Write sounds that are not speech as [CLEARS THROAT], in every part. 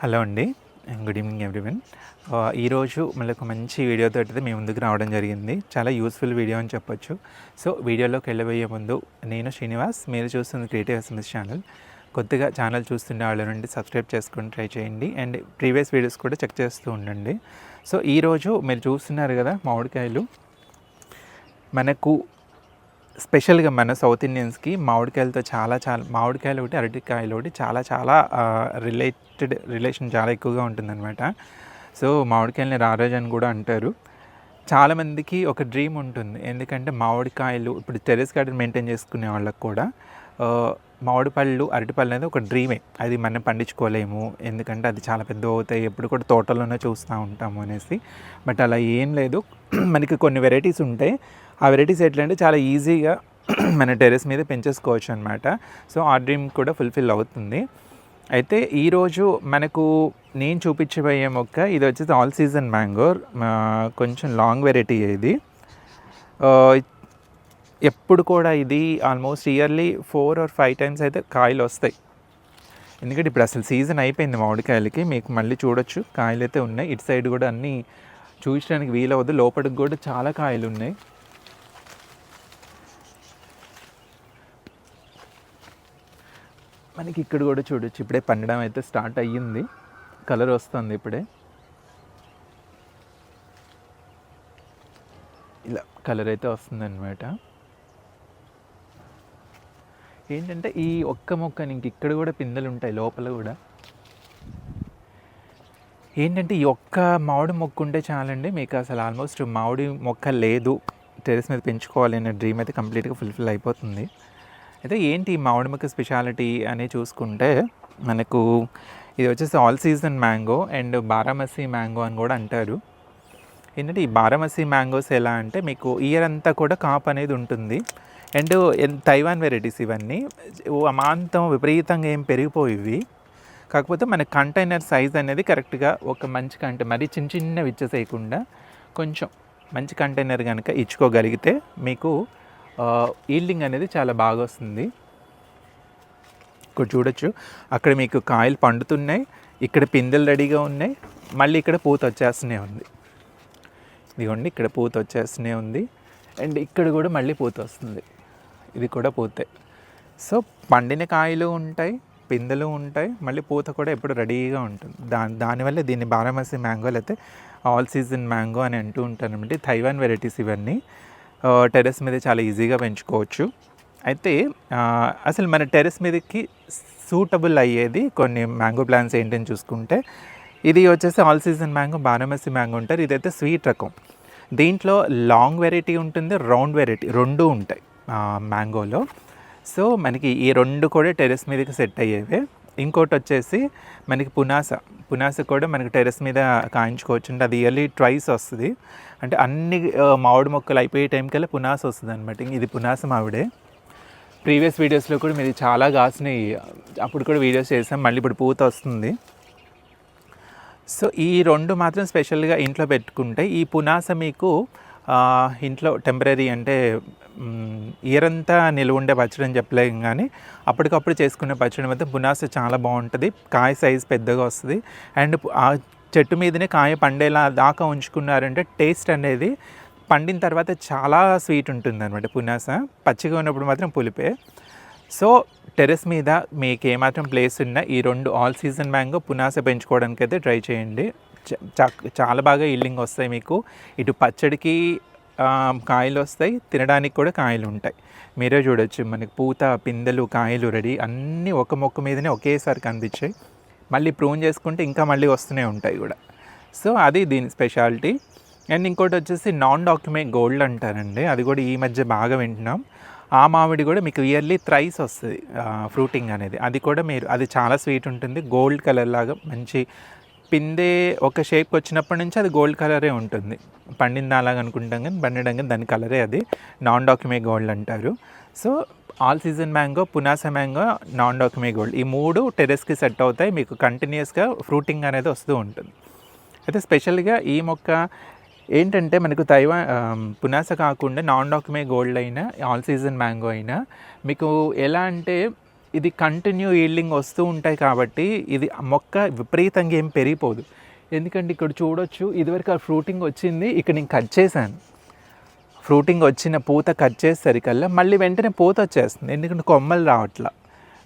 Hello అండి. Good evening everyone. ఈరోజు మళ్ళీ ఒక మంచి వీడియోతో అయితే మేము ముందుకు రావడం జరిగింది. చాలా యూస్ఫుల్ వీడియో అని చెప్పొచ్చు. సో వీడియోలోకి వెళ్ళబోయే ముందు నేను శ్రీనివాస్ మీరు చూస్తుంది క్రియేటివ్ ఎస్ఎంఎస్ ఛానల్. కొద్దిగా ఛానల్ చూస్తున్న వాళ్ళ నుండి సబ్స్క్రైబ్ చేసుకుని ట్రై చేయండి. అండ్ ప్రీవియస్ వీడియోస్ కూడా చెక్ చేస్తూ ఉండండి. సో ఈరోజు మీరు చూస్తున్నారు కదా మామిడికాయలు. మనకు స్పెషల్గా మన సౌత్ ఇండియన్స్కి మామిడికాయలతో చాలా చాలా మామిడికాయలు ఒకటి అరటికాయలు ఒకటి చాలా చాలా రిలేటెడ్ రిలేషన్ చాలా ఎక్కువగా ఉంటుందన్నమాట. సో మామిడికాయలని రారాజు అని కూడా అంటారు. చాలామందికి ఒక డ్రీమ్ ఉంటుంది. ఎందుకంటే మామిడికాయలు ఇప్పుడు టెరెస్ గార్డెన్ మెయింటైన్ చేసుకునే వాళ్ళకి కూడా మామిడి పళ్ళు అరటిపళ్ళు అనేది ఒక డ్రీమే అది మనం పండించుకోలేము. ఎందుకంటే అది చాలా పెద్ద అవుతాయి. ఎప్పుడు కూడా తోటలోనే చూస్తూ ఉంటాము అనేసి. బట్ అలా ఏం లేదు. [CLEARS THROAT] మనకి కొన్ని వెరైటీస్ ఉంటాయి ఆ వెరైటీస్ ఎట్లా అంటే చాలా ఈజీగా [CLEARS THROAT] మన టెరెస్ మీద పెంచేసుకోవచ్చు అనమాట సో ఆ డ్రీమ్ కూడా ఫుల్ఫిల్ అవుతుంది. అయితే ఈరోజు మనకు నేను చూపించబోయే మొక్క ఇది వచ్చేసి ఆల్ సీజన్ మ్యాంగో కొంచెం లాంగ్ వెరైటీ ఇది. ఎప్పుడు కూడా ఇది almost yearly four or five times అయితే కాయలు వస్తాయి. ఎందుకంటే ఇప్పుడు అసలు సీజన్ అయిపోయింది మామిడికాయలకి మీకు మళ్ళీ చూడొచ్చు. కాయలు అయితే ఉన్నాయి. ఇటు సైడ్ కూడా అన్నీ చూపించడానికి వీలవద్దు లోపలికి కూడా చాలా కాయలు ఉన్నాయి. మనకి ఇక్కడ కూడా చూడొచ్చు. ఇప్పుడే పండడం అయితే స్టార్ట్ అయ్యింది. కలర్ వస్తుంది ఇప్పుడే. ఇలా కలర్ అయితే వస్తుందన్నమాట. ఏంటంటే ఈ ఒక్క మొక్క ఇంక ఇక్కడ కూడా పిందెలు ఉంటాయి లోపల కూడా. ఏంటంటే ఈ ఒక్క మామిడి మొక్క ఉంటే చాలండి మీకు అసలు ఆల్మోస్ట్ మామిడి మొక్క లేదు. టెరెస్ మీద పెంచుకోవాలి అనే డ్రీమ్ అయితే కంప్లీట్గా ఫుల్ఫిల్ అయిపోతుంది. అయితే ఏంటి ఈ మామిడి స్పెషాలిటీ అని చూసుకుంటే మనకు ఇది వచ్చేసి all season mango and Baramasi mango అని కూడా అంటారు. ఏంటంటే ఈ బారామసి మ్యాంగోస్ ఎలా అంటే మీకు ఇయర్ అంతా కూడా కాప్ అనేది ఉంటుంది. అండ్ తైవాన్ వెరైటీస్ ఇవన్నీ అమాంతం విపరీతంగా ఏం పెరిగిపోయివి. కాకపోతే మన కంటైనర్ సైజ్ అనేది కరెక్ట్గా ఒక మంచి కంటే మరీ చిన్న చిన్నవి ఇచ్చేసేయకుండా కొంచెం మంచి కంటైనర్ కనుక ఇచ్చుకోగలిగితే మీకు ఈల్డింగ్ అనేది చాలా బాగా వస్తుంది. ఇక్కడ చూడొచ్చు. అక్కడ మీకు కాయలు పండుతున్నాయి. ఇక్కడ పిందెలు రెడీగా ఉన్నాయి. మళ్ళీ ఇక్కడ పూత వచ్చేస్తూనే ఉంది. ఇదిగోండి ఇక్కడ పూత వచ్చేస్తూనే ఉంది. అండ్ ఇక్కడ కూడా మళ్ళీ పూత వస్తుంది. ఇది కూడా పూతే. సో పండిన కాయలు ఉంటాయి పిందెలు ఉంటాయి. మళ్ళీ పూత కూడా ఎప్పుడు రెడీగా ఉంటుంది. దాని దానివల్ల దీన్ని బారామసి మ్యాంగోలు అయితే ఆల్ సీజన్ మ్యాంగో అని అంటూ ఉంటాను అనమాట థైవాన్ వెరైటీస్ ఇవన్నీ. టెరెస్ మీద చాలా ఈజీగా పెంచుకోవచ్చు. అయితే అసలు మన టెరెస్ మీదకి సూటబుల్ అయ్యేది కొన్ని మ్యాంగో ప్లాంట్స్ ఏంటని చూసుకుంటే ఇది వచ్చేసి all season mango Baramasi mango ఉంటారు. ఇదైతే స్వీట్ రకం. దీంట్లో లాంగ్ వెరైటీ ఉంటుంది రౌండ్ వెరైటీ రెండు ఉంటాయి మ్యాంగోలో సో మనకి ఈ రెండు కూడా టెరెస్ మీదకి సెట్ అయ్యేవే. ఇంకోటి వచ్చేసి మనకి పునాస. పునాస కూడా మనకి టెరెస్ మీద కాయించుకోవచ్చు అంటే అది ఇయర్లీ ట్వైస్ వస్తుంది. అంటే అన్ని మామిడి మొక్కలు అయిపోయే టైంకల్లా పునాస వస్తుంది అనమాట ఇది పునాస మామిడే ప్రీవియస్ వీడియోస్లో కూడా మీరు చాలా కాసినాయి. అప్పుడు కూడా వీడియోస్ చేసాం. మళ్ళీ ఇప్పుడు పూత వస్తుంది. సో ఈ రెండు మాత్రం స్పెషల్గా ఇంట్లో పెట్టుకుంటే ఈ పునాస మీకు ఇంట్లో టెంపరీ అంటే ఇయర్ అంతా నిలువ ఉండే పచ్చడి అని చెప్పలేం కానీ అప్పటికప్పుడు చేసుకునే పచ్చడి మాత్రం పునాస చాలా బాగుంటుంది. కాయ సైజ్ పెద్దగా వస్తుంది. అండ్ ఆ చెట్టు మీదనే కాయ పండేలా దాకా ఉంచుకున్నారంటే టేస్ట్ అనేది పండిన తర్వాత చాలా స్వీట్ ఉంటుంది అనమాట పునాస. పచ్చిగా ఉన్నప్పుడు మాత్రం పులిపే. సో టెరెస్ మీద మీకు ఏమాత్రం ప్లేస్ ఉన్నా ఈ రెండు ఆల్ సీజన్ మ్యాంగో పునాస పెంచుకోవడానికి అయితే ట్రై చేయండి. చాలా బాగా ఇల్లింగ్ వస్తాయి మీకు. ఇటు పచ్చడికి కాయలు వస్తాయి తినడానికి కూడా కాయలు ఉంటాయి. మీరే చూడొచ్చు మనకి పూత పిందెలు కాయలు రెడీ అన్నీ ఒక మొక్క మీదనే ఒకేసారి కనిపించాయి. మళ్ళీ ప్రూన్ చేసుకుంటే ఇంకా మళ్ళీ వస్తూనే ఉంటాయి కూడా. సో అది దీని స్పెషాలిటీ. అండ్ ఇంకోటి వచ్చేసి నాన్ డాక్యుమెంట్ గోల్డ్ అంటారండి. అది కూడా ఈ మధ్య బాగా వింటున్నాం. ఆ మామిడి కూడా మీకు ఇయర్లీ థ్రైస్ వస్తుంది ఫ్రూటింగ్ అనేది. అది కూడా మీరు అది చాలా స్వీట్ ఉంటుంది. గోల్డ్ కలర్ లాగా మంచి పిందే ఒక షేప్కి వచ్చినప్పటి నుంచి అది గోల్డ్ కలరే ఉంటుంది. పండింది అలాగ అనుకుంటాం కానీ పండడం కానీ దాని కలరే అది. నాన్ డాక్యుమే గోల్డ్ అంటారు. So all season mango Punasa mango Nam Dok Mai Gold ఈ మూడు టెరెస్కి సెట్ అవుతాయి. మీకు కంటిన్యూస్గా ఫ్రూటింగ్ అనేది వస్తూ ఉంటుంది. అయితే స్పెషల్గా ఈ మొక్క ఏంటంటే మనకు తైవా పునాస కాకుండా నాన్ డాక్యుమే గోల్డ్ అయినా ఆల్ సీజన్ మ్యాంగో అయినా మీకు ఎలా అంటే ఇది కంటిన్యూ ఈల్డింగ్ వస్తూ ఉంటాయి కాబట్టి ఇది మొక్క విపరీతంగా ఏం పెరిగిపోదు. ఎందుకంటే ఇక్కడ చూడొచ్చు ఇదివరకు ఆ ఫ్రూటింగ్ వచ్చింది ఇక్కడ నేను కట్ చేశాను. ఫ్రూటింగ్ వచ్చిన పూత కట్ చేసేసరికల్లా మళ్ళీ వెంటనే పూత వచ్చేస్తుంది. ఎందుకంటే కొమ్మలు రావట్లా.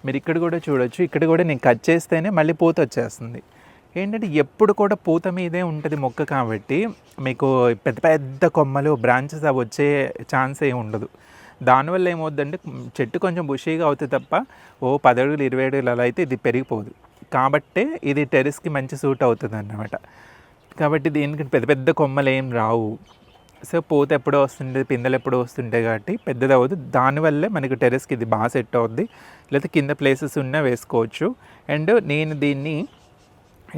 మీరు ఇక్కడ కూడా చూడొచ్చు ఇక్కడ కూడా నేను కట్ చేస్తేనే మళ్ళీ పూత వచ్చేస్తుంది. ఏంటంటే ఎప్పుడు కూడా పూత మీదే ఉంటుంది మొక్క కాబట్టి మీకు పెద్ద పెద్ద కొమ్మలు బ్రాంచెస్ అవి వచ్చే ఛాన్స్ ఏమి ఉండదు. దానివల్ల ఏమవుద్దంటే చెట్టు కొంచెం బుషీగా అవుతుంది తప్ప ఓ పదడుగులు ఇరవై అడుగులు అలా అయితే ఇది పెరిగిపోదు. కాబట్టే ఇది టెరెస్కి మంచి సూట్ అవుతుంది అన్నమాట కాబట్టి దీనికి పెద్ద పెద్ద కొమ్మలు ఏం రావు. సో పూత ఎప్పుడో వస్తుండే పిందెలు ఎప్పుడో వస్తుంటాయి కాబట్టి పెద్దది అవ్వదు దానివల్లే మనకి టెరెస్కి ఇది బాగా సెట్ అవుద్ది. లేకపోతే కింద ప్లేసెస్ ఉన్నా వేసుకోవచ్చు. అండ్ నేను దీన్ని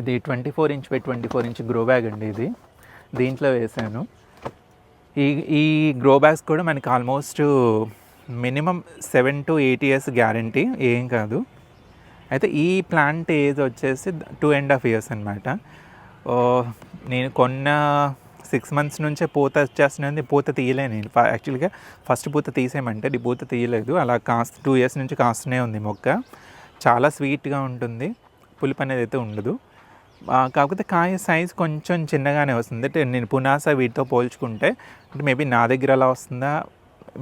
ఇది twenty four inch by twenty four inch grow bag అండి ఇది. దీంట్లో వేసాను. ఈ ఈ గ్రో బ్యాగ్స్ కూడా మనకి almost minimum seven to eight years guarantee ఏం కాదు. అయితే ఈ ప్లాంట్ ఏజ్ వచ్చేసి టూ అండ్ హాఫ్ ఇయర్స్ అనమాట నేను కొన్న సిక్స్ మంత్స్ నుంచే పూత వచ్చేస్తున్నది పూత తీయలే నేను. యాక్చువల్గా ఫస్ట్ పూత తీసేయమంటే ఈ పూత తీయలేదు. అలా కాస్త టూ ఇయర్స్ నుంచి కాస్తూనే ఉంది మొక్క. చాలా స్వీట్గా ఉంటుంది. పులుపు అనేది అయితే ఉండదు. కాకపోతే కాయ సైజ్ కొంచెం చిన్నగానే వస్తుంది. అంటే నేను పునాస వీటితో పోల్చుకుంటే అంటే మేబీ నా దగ్గర అలా వస్తుందా?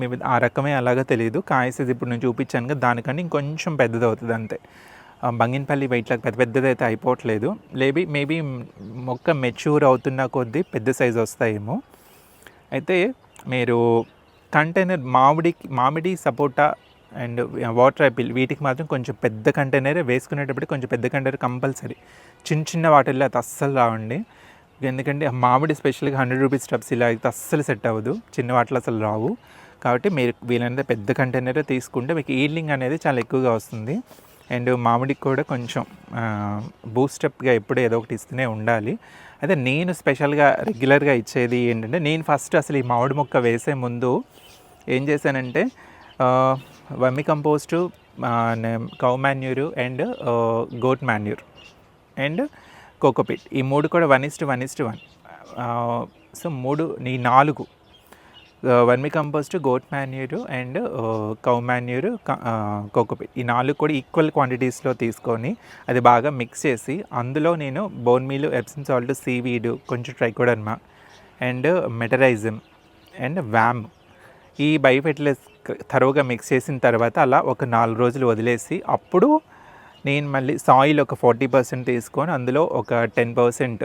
మేబీ ఆ రకమే అలాగా తెలియదు కాయ సైజ్ ఇప్పుడు నేను చూపించాను కదా దానికంటే ఇంకొంచెం పెద్దది అవుతుంది అంతే బంగినపల్లి వెయిట్లాగా పెద్ద పెద్దది అయితే అయిపోవట్లేదు. లేబీ మేబీ మొక్క మెచ్యూర్ అవుతున్న కొద్దీ పెద్ద సైజ్ వస్తాయేమో. అయితే మీరు కంటైనర్ మామిడి మామిడి సపోటా అండ్ వాటర్ యాపిల్ వీటికి మాత్రం కొంచెం పెద్ద కంటైనరే వేసుకునేటప్పుడు కొంచెం పెద్ద కంటైనర్ కంపల్సరీ. చిన్న చిన్న వాటిల్లో అది అస్సలు రావండి. ఎందుకంటే మామిడి స్పెషల్గా హండ్రెడ్ రూపీస్ టబ్స్ ఇలా అయితే అస్సలు సెట్ అవ్వదు. చిన్న వాటిలో అసలు రావు. కాబట్టి మీరు వీలైనంత పెద్ద కంటైనరే తీసుకుంటే మీకు ఈల్డింగ్ అనేది చాలా ఎక్కువగా వస్తుంది. అండ్ మామిడికి కూడా కొంచెం బూస్టప్గా ఎప్పుడు ఏదో ఒకటి ఇస్తూనే ఉండాలి. అయితే నేను స్పెషల్గా రెగ్యులర్గా ఇచ్చేది ఏంటంటే నేను ఫస్ట్ అసలు ఈ మామిడి మొక్క వేసే ముందు ఏం చేశానంటే vermicompost cow manure and goat manure. And cocopeat ఈ మూడు కూడా one is to one is to one so మూడు ఈ నాలుగు. Vermicompost goat manure and cow manure cocopeat ఈ నాలుగు కూడా ఈక్వల్ క్వాంటిటీస్లో తీసుకొని అది బాగా మిక్స్ చేసి అందులో నేను bone meal Epsom salt seaweed కొంచెం trichoderma and metarhizium and VAM ఈ బయోఫెటిలైజ్ తరువుగా మిక్స్ చేసిన తర్వాత అలా ఒక నాలుగు రోజులు వదిలేసి అప్పుడు నేను మళ్ళీ సాయిల్ ఒక ఫార్టీ పర్సెంట్ తీసుకొని అందులో ఒక టెన్ పర్సెంట్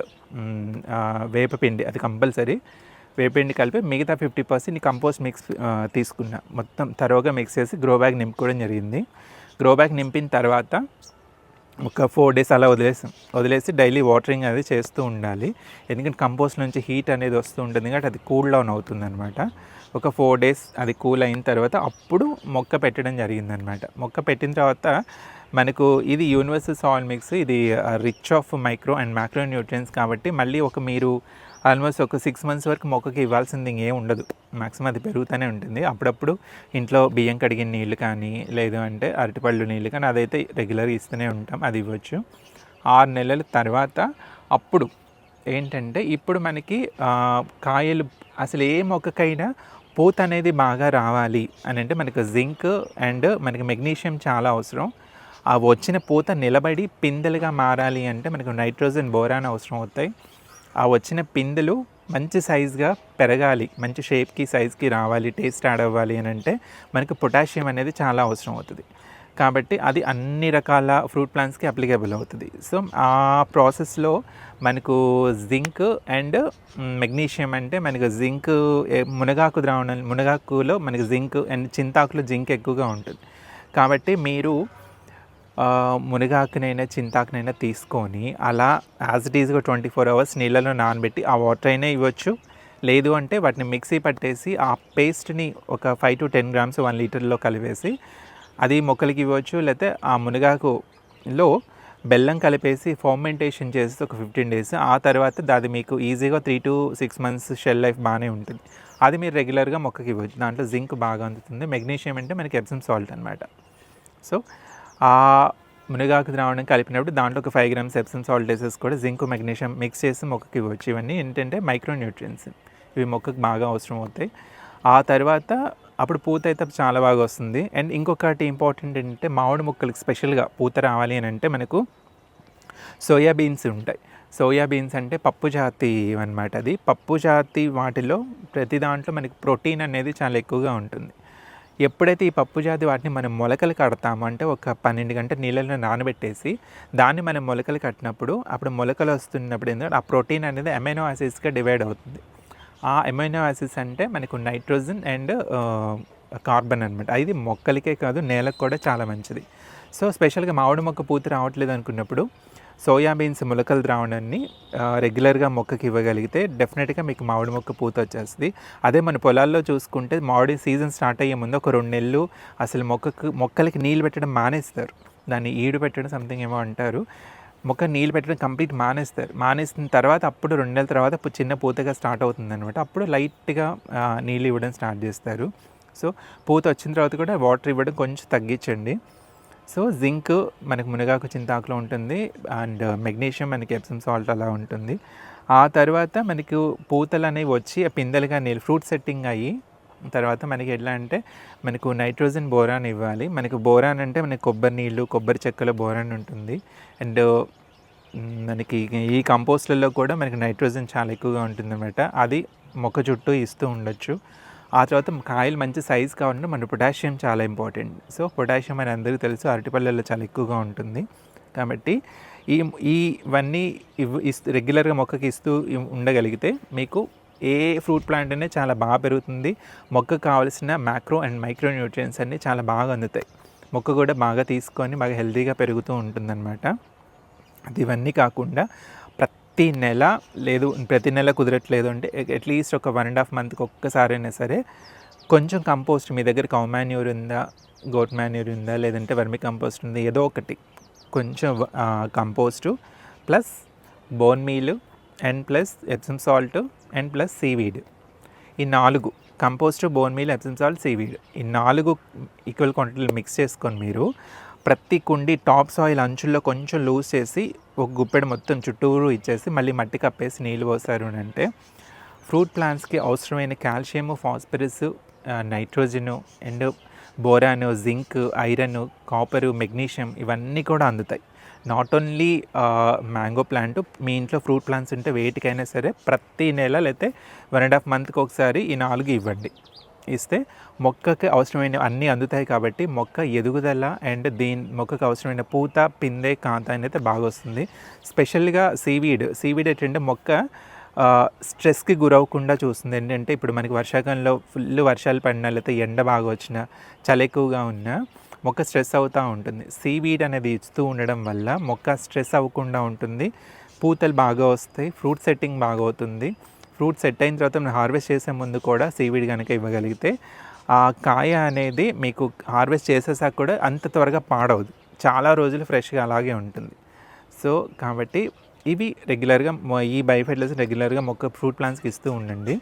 వేపపిండి అది కంపల్సరీ వేపపిండి కలిపి మిగతా ఫిఫ్టీ పర్సెంట్ కంపోస్ట్ మిక్స్ తీసుకున్నా. మొత్తం తరువుగా మిక్స్ చేసి గ్రో బ్యాగ్ నింపుకోవడం జరిగింది. గ్రో బ్యాగ్ నింపిన తర్వాత ఒక ఫోర్ డేస్ అలా వదిలేసాం. వదిలేసి డైలీ వాటరింగ్ అది చేస్తూ ఉండాలి. ఎందుకంటే కంపోస్ట్ నుంచి హీట్ అనేది వస్తూ ఉంటుంది కాబట్టి అది కూల్ డౌన్ అవుతుంది అనమాట ఒక ఫోర్ డేస్ అది కూల్ అయిన తర్వాత అప్పుడు మొక్క పెట్టడం జరిగిందనమాట మొక్క పెట్టిన తర్వాత మనకు ఇది యూనివర్సల్ సాయిల్ మిక్స్ ఇది rich of micro and micro nutrients కాబట్టి మళ్ళీ ఒక మీరు ఆల్మోస్ట్ ఒక సిక్స్ మంత్స్ వరకు మొక్కకి ఇవ్వాల్సింది ఏం ఉండదు. మ్యాక్సిమం అది పెరుగుతూనే ఉంటుంది. అప్పుడప్పుడు ఇంట్లో బియ్యం కడిగిన నీళ్ళు కానీ లేదు అంటే అరటిపళ్ళు నీళ్ళు కానీ అదైతే రెగ్యులర్గా ఇస్తూనే ఉంటాం. అది ఇవ్వచ్చు. ఆరు నెలల తర్వాత అప్పుడు ఏంటంటే ఇప్పుడు మనకి కాయలు అసలు ఏ మొక్కకైనా పూత అనేది బాగా రావాలి అని అంటే మనకు జింక్ అండ్ మనకి మెగ్నీషియం చాలా అవసరం. ఆ వచ్చిన పూత నిలబడి పిందెలుగా మారాలి అంటే మనకు నైట్రోజన్ బోరాన్ అవసరం అవుతాయి. ఆ వచ్చిన పిందెలు మంచి సైజ్గా పెరగాలి మంచి షేప్కి సైజ్కి రావాలి టేస్ట్ యాడ్ అవ్వాలి అని అంటే మనకు పొటాషియం అనేది చాలా అవసరం అవుతుంది. కాబట్టి అది అన్ని రకాల ఫ్రూట్ ప్లాంట్స్కి అప్లికేబుల్ అవుతుంది. సో ఆ ప్రాసెస్లో మనకు జింక్ అండ్ మెగ్నీషియం అంటే మనకు జింక్ మునగాకు ద్రావణం మునగాకులో మనకు జింక్ అండ్ చింతాకులో జింక్ ఎక్కువగా ఉంటుంది. కాబట్టి మీరు మునగాకునైనా చింతాకునైనా తీసుకొని అలా యాజ్ ఇట్ ఈజ్గా ట్వంటీ ఫోర్ అవర్స్ నీళ్ళలో నానబెట్టి ఆ వాటర్ అయినా ఇవ్వచ్చు. లేదు అంటే వాటిని మిక్సీ పట్టేసి ఆ పేస్ట్ని ఒక five to ten grams one లీటర్లో కలిపేసి అది మొక్కలకి ఇవ్వచ్చు. లేకపోతే ఆ మునగాకులో బెల్లం కలిపేసి ఫర్మెంటేషన్ చేసి ఒక ఫిఫ్టీన్ డేస్ ఆ తర్వాత అది మీకు ఈజీగా three to six months shelf life బాగానే ఉంటుంది. అది మీరు రెగ్యులర్గా మొక్కకి ఇవ్వచ్చు. దాంట్లో జింక్ బాగా అందుతుంది. మెగ్నీషియం అంటే మనకి ఎప్సమ్ సాల్ట్ అనమాట సో ఆ మునగాకు ద్రావణం కలిపినప్పుడు దాంట్లో ఒక ఫైవ్ గ్రామ్స్ ఎప్సమ్ సాల్ట్ వేసేసి కూడా జింక్ మెగ్నీషియం మిక్స్ చేసి మొక్కకి ఇవ్వచ్చు. ఇవన్నీ ఏంటంటే మైక్రో న్యూట్రియన్స్ ఇవి మొక్కకు బాగా అవసరం అవుతాయి. ఆ తర్వాత అప్పుడు పూత అయితే చాలా బాగా వస్తుంది. అండ్ ఇంకొకటి ఇంపార్టెంట్ ఏంటంటే మామిడి మొక్కలకు స్పెషల్గా పూత రావాలి అని అంటే మనకు సోయా బీన్స్ ఉంటాయి. సోయా బీన్స్ అంటే పప్పు జాతి అనమాట అది. పప్పు జాతి వాటిలో ప్రతి దాంట్లో మనకి ప్రోటీన్ అనేది చాలా ఎక్కువగా ఉంటుంది. ఎప్పుడైతే ఈ పప్పు జాతి వాటిని మనం మొలకలు కడతామో అంటే ఒక పన్నెండు గంటల నీళ్ళలో నానబెట్టేసి దాన్ని మనం మొలకలు కట్టినప్పుడు అప్పుడు మొలకలు వస్తున్నప్పుడు ఏంటంటే ఆ ప్రోటీన్ అనేది అమైనో యాసిడ్స్గా డివైడ్ అవుతుంది. ఆ అమైనో యాసిడ్స్ అంటే మనకు నైట్రోజన్ అండ్ కార్బన్ అనమాట ఇది మొక్కలకే కాదు నేలకు కూడా చాలా మంచిది. సో స్పెషల్గా మామిడి మొక్క పూత రావట్లేదు అనుకున్నప్పుడు సోయాబీన్స్ మొలకలు ద్రావణాన్ని రెగ్యులర్గా మొక్కకి ఇవ్వగలిగితే డెఫినెట్గా మీకు మామిడి మొక్క పూత వచ్చేస్తుంది. అదే మన పొలాల్లో చూసుకుంటే మామిడి సీజన్ స్టార్ట్ అయ్యే ముందు ఒక రెండు నెలలు అసలు మొక్కకు మొక్కలకి నీళ్ళు పెట్టడం మానేస్తారు. దాన్ని ఈడు పెట్టడం సంథింగ్ ఏమో అంటారు. మొక్క నీళ్ళు పెట్టడం కంప్లీట్ మానేస్తారు. మానేసిన తర్వాత అప్పుడు రెండు నెలల తర్వాత చిన్న పూతగా స్టార్ట్ అవుతుంది అనమాట అప్పుడు లైట్గా నీళ్ళు ఇవ్వడం స్టార్ట్ చేస్తారు. సో పూత వచ్చిన తర్వాత కూడా వాటర్ ఇవ్వడం కొంచెం తగ్గించండి. సో జింక్ మనకు మునగాకు చింతాకులో ఉంటుంది అండ్ మెగ్నీషియం మనకి ఎప్సమ్ సాల్ట్ అలా ఉంటుంది. ఆ తర్వాత మనకు పూతలు అనేవి వచ్చి ఆ పిందెలుగా నీళ్ళు ఫ్రూట్ సెట్టింగ్ అయ్యి తర్వాత మనకి ఎట్లా అంటే మనకు నైట్రోజన్ బోరాన్ ఇవ్వాలి. మనకు బోరాన్ అంటే మనకి కొబ్బరి నీళ్ళు కొబ్బరి చెక్కల బోరాన్ ఉంటుంది. అండ్ మనకి ఈ కంపోస్ట్లలో కూడా మనకి నైట్రోజన్ చాలా ఎక్కువగా ఉంటుంది అనమాట అది మొక్క చుట్టూ ఇస్తూ ఉండొచ్చు. ఆ తర్వాత కాయలు మంచి సైజ్ కావాలంటే మన పొటాషియం చాలా ఇంపార్టెంట్ సో పొటాషియం అని అందరికీ తెలుసు అరటిపల్లెల్లో చాలా ఎక్కువగా ఉంటుంది. కాబట్టి ఈ ఇవన్నీ ఇస్తూ రెగ్యులర్గా మొక్కకి ఇస్తూ ఉండగలిగితే మీకు ఏ ఫ్రూట్ ప్లాంట్ అనేది చాలా బాగా పెరుగుతుంది. మొక్కకు కావాల్సిన మ్యాక్రో అండ్ మైక్రో న్యూట్రియన్స్ అన్నీ చాలా బాగా అందుతాయి. మొక్క కూడా బాగా తీసుకొని బాగా హెల్తీగా పెరుగుతూ ఉంటుందన్నమాట. అది ఇవన్నీ కాకుండా ప్రతి నెల లేదు ప్రతి నెల కుదరట్లేదు అంటే అట్లీస్ట్ ఒక వన్ అండ్ హాఫ్ మంత్కి ఒక్కసారైనా సరే కొంచెం కంపోస్ట్ మీ దగ్గర కౌ మాన్యూర్ ఉందా గోట్ మాన్యూర్ ఉందా లేదంటే వర్మి కంపోస్ట్ ఉందా ఏదో ఒకటి కొంచెం compost plus bone meal and plus Epsom salt and plus seaweed. ఈ నాలుగు compost bone meal Epsom salt seaweed ఈ నాలుగు ఈక్వల్ క్వాంటిటీలు మిక్స్ చేసుకొని మీరు ప్రతి కుండి టాప్ సాయిల్ అంచుల్లో కొంచెం లూజ్ చేసి ఒక గుప్పెడు మొత్తం చుట్టూరు ఇచ్చేసి మళ్ళీ మట్టి కప్పేసి నీళ్ళు పోసారు అంటే ఫ్రూట్ ప్లాంట్స్కి అవసరమైన calcium phosphorus nitrogen and boron zinc iron copper magnesium ఇవన్నీ కూడా అందుతాయి. నాట్ ఓన్లీ మ్యాంగో ప్లాంట్ మీ ఇంట్లో ఫ్రూట్ ప్లాంట్స్ ఉంటే వేటికైనా సరే ప్రతి నెల లేకపోతే వన్ అండ్ హాఫ్ మంత్కి ఒకసారి ఈ నాలుగు ఇవ్వండి. ఇస్తే మొక్కకి అవసరమైన అన్నీ అందుతాయి కాబట్టి మొక్క ఎదుగుదల అండ్ దీని మొక్కకు అవసరమైన పూత పిందె కాంత అనేది బాగా వస్తుంది. స్పెషల్గా సీవీడ్ సీవీడ్ ఏంటంటే మొక్క స్ట్రెస్కి గురవకుండా చూస్తుంది. ఏంటంటే ఇప్పుడు మనకి వర్షాకాలంలో ఫుల్ వర్షాలు పడినా లేకపోతే ఎండ బాగా వచ్చినా చలి ఎక్కువగా ఉన్నా మొక్క స్ట్రెస్ అవుతూ ఉంటుంది. సీవీడ్ అనేది ఇస్తూ ఉండడం వల్ల మొక్క స్ట్రెస్ అవ్వకుండా ఉంటుంది. పూతలు బాగా వస్తాయి ఫ్రూట్ సెట్టింగ్ బాగా అవుతుంది. ఫ్రూట్ సెట్ అయిన తర్వాత మనం హార్వెస్ట్ చేసే ముందు కూడా సీవీడ్ కనుక ఇవ్వగలిగితే ఆ కాయ అనేది మీకు హార్వెస్ట్ చేసేసాక కూడా అంత త్వరగా పాడవదు. చాలా రోజులు ఫ్రెష్గా అలాగే ఉంటుంది. సో కాబట్టి ఇవి రెగ్యులర్గా ఈ బయోఫెర్టిలైజర్స్ రెగ్యులర్గా మొక్క ఫ్రూట్ ప్లాంట్స్కి ఇస్తూ ఉండండి.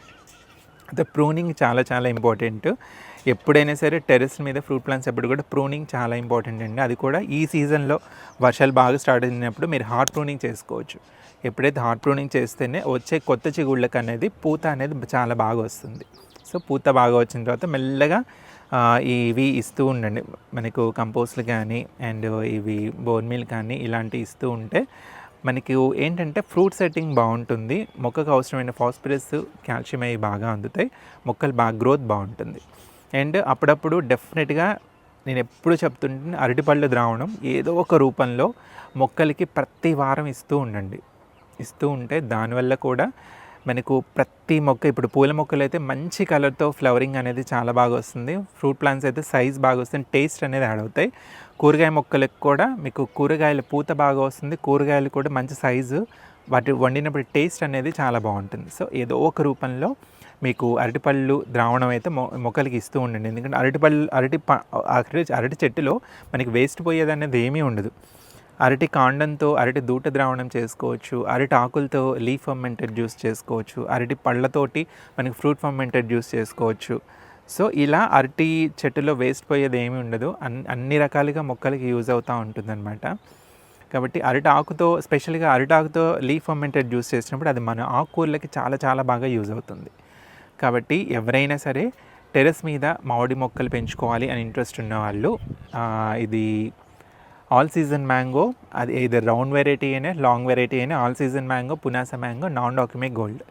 అయితే ప్రూనింగ్ చాలా చాలా ఇంపార్టెంట్. ఎప్పుడైనా సరే టెరెస్ మీద ఫ్రూట్ ప్లాంట్స్ ఎప్పుడు కూడా ప్రూనింగ్ చాలా ఇంపార్టెంట్ అండి. అది కూడా ఈ సీజన్లో వర్షాలు బాగా స్టార్ట్ అయినప్పుడు మీరు హార్ట్ ప్రూనింగ్ చేసుకోవచ్చు. ఎప్పుడైతే హార్ట్ ప్రూనింగ్ చేస్తేనే వచ్చే కొత్త చిగుళ్ళకి అనేది పూత అనేది చాలా బాగా వస్తుంది. సో పూత బాగా వచ్చిన తర్వాత మెల్లగా ఇవి ఇస్తూ ఉండండి. మనకు కంపోస్ట్లు కానీ అండ్ ఇవి బోన్ మీల్ కానీ ఇలాంటివి ఇస్తూ ఉంటే మనకి ఏంటంటే ఫ్రూట్ సెట్టింగ్ బాగుంటుంది. మొక్కకు అవసరమైన ఫాస్ఫరస్ కాల్షియం అవి బాగా అందుతాయి. మొక్కలు బాగా గ్రోత్ బాగుంటుంది. అండ్ అప్పుడప్పుడు డెఫినెట్గా నేను ఎప్పుడు చెప్తుంటే అరటిపళ్ళు ద్రావణం ఏదో ఒక రూపంలో మొక్కలకి ప్రతి వారం ఇస్తూ ఉండండి. ఇస్తూ ఉంటే దానివల్ల కూడా మనకు ప్రతి మొక్క ఇప్పుడు పూల మొక్కలు అయితే మంచి కలర్తో ఫ్లవరింగ్ అనేది చాలా బాగా వస్తుంది. ఫ్రూట్ ప్లాంట్స్ అయితే సైజ్ బాగా వస్తుంది టేస్ట్ అనేది యాడ్ అవుతాయి. కూరగాయ మొక్కలకు కూడా మీకు కూరగాయల పూత బాగా వస్తుంది. కూరగాయలు కూడా మంచి సైజు వాటి వండినప్పుడు టేస్ట్ అనేది చాలా బాగుంటుంది. సో ఏదో ఒక రూపంలో మీకు అరటిపళ్ళు ద్రావణం అయితే మొ మొక్కలకి ఇస్తూ ఉండండి. ఎందుకంటే అరటిపళ్ళు అరటి అరటి అరటి చెట్టులో మనకి వేస్ట్ పోయేది అనేది ఏమీ ఉండదు. అరటి కాండంతో అరటి దూట ద్రావణం చేసుకోవచ్చు. అరటి ఆకులతో లీఫ్ ఫర్మెంటెడ్ జ్యూస్ చేసుకోవచ్చు. అరటి పళ్ళతోటి మనకి ఫ్రూట్ ఫర్మెంటెడ్ జ్యూస్ చేసుకోవచ్చు. సో ఇలా అరటి చెట్టులో వేస్ట్ పోయేది ఏమీ ఉండదు. అన్ అన్ని రకాలుగా మొక్కలకి యూజ్ అవుతూ ఉంటుందన్నమాట. కాబట్టి అరటి ఆకుతో స్పెషల్గా అరటి ఆకుతో లీఫ్ ఫర్మెంటెడ్ జ్యూస్ చేసినప్పుడు అది మన ఆకుకూరలకి చాలా చాలా బాగా యూజ్ అవుతుంది. కాబట్టి ఎవరైనా సరే టెరెస్ మీద మామిడి మొక్కలు పెంచుకోవాలి అని ఇంట్రెస్ట్ ఉన్న వాళ్ళు ఇది ఆల్ సీజన్ మ్యాంగో అది ఇది రౌండ్ వెరైటీ అయినా లాంగ్ వెరైటీ అయినా all season mango Punasa mango Nam Dok Mai Gold.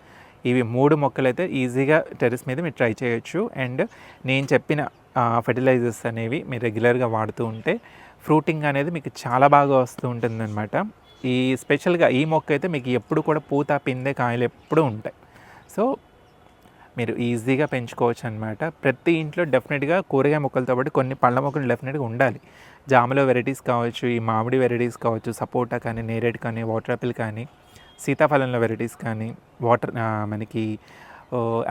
ఇవి మూడు మొక్కలు అయితే ఈజీగా టెరెస్ మీద మీరు ట్రై చేయొచ్చు. అండ్ నేను చెప్పిన ఫెర్టిలైజర్స్ అనేవి మీరు రెగ్యులర్గా వాడుతూ ఉంటే ఫ్రూటింగ్ అనేది మీకు చాలా బాగా వస్తూ ఉంటుందన్నమాట. ఈ స్పెషల్గా ఈ మొక్క అయితే మీకు ఎప్పుడు కూడా పూత పిందె కాయలు ఎప్పుడూ ఉంటాయి. సో మీరు ఈజీగా పెంచుకోవచ్చు అనమాట ప్రతి ఇంట్లో డెఫినెట్గా కూరగాయ మొక్కలతో పాటు కొన్ని పళ్ళ మొక్కలు డెఫినెట్గా ఉండాలి. జామలో వెరైటీస్ కావచ్చు ఈ మామిడి వెరైటీస్ కావచ్చు సపోటా కానీ నేరేడ్ కానీ వాటర్ యాపిల్ కానీ సీతాఫలంలో వెరైటీస్ కానీ వాటర్ మనకి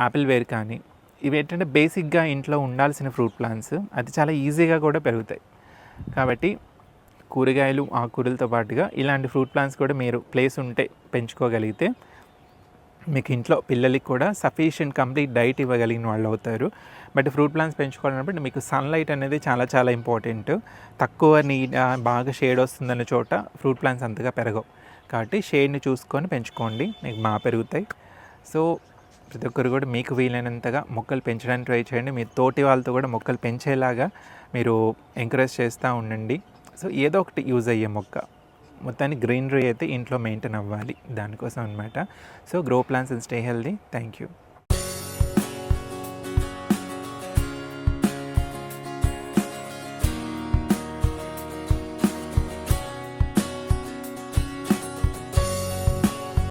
యాపిల్ వేర్ కానీ ఇవి ఏంటంటే బేసిక్గా ఇంట్లో ఉండాల్సిన ఫ్రూట్ ప్లాంట్స్. అది చాలా ఈజీగా కూడా పెరుగుతాయి. కాబట్టి కూరగాయలు ఆకుకూరలతో పాటుగా ఇలాంటి ఫ్రూట్ ప్లాంట్స్ కూడా మీరు ప్లేస్ ఉంటే పెంచుకోగలిగితే మీకు ఇంట్లో పిల్లలకి కూడా సఫిషియెంట్ కంప్లీట్ డైట్ ఇవ్వగలిగిన వాళ్ళు అవుతారు బట్ ఫ్రూట్ ప్లాంట్స్ పెంచుకోవాలన్నప్పుడు మీకు సన్లైట్ అనేది చాలా చాలా ఇంపార్టెంట్. తక్కువ నీ బాగా షేడ్ వస్తుందన్న చోట ఫ్రూట్ ప్లాంట్స్ అంతగా పెరగవు. కాబట్టి షేడ్ని చూసుకొని పెంచుకోండి. మీకు బాగా పెరుగుతాయి. సో ప్రతి ఒక్కరు కూడా మీకు వీలైనంతగా మొక్కలు పెంచడానికి ట్రై చేయండి. మీ తోటి వాళ్ళతో కూడా మొక్కలు పెంచేలాగా మీరు ఎంకరేజ్ చేస్తూ ఉండండి. సో ఏదో ఒకటి యూజ్ అయ్యే మొక్క. మొత్తానికి గ్రీనరీ అయితే ఇంట్లో మెయింటైన్ అవ్వాలి దానికోసం అనమాట so grow plants and stay healthy. Thank you.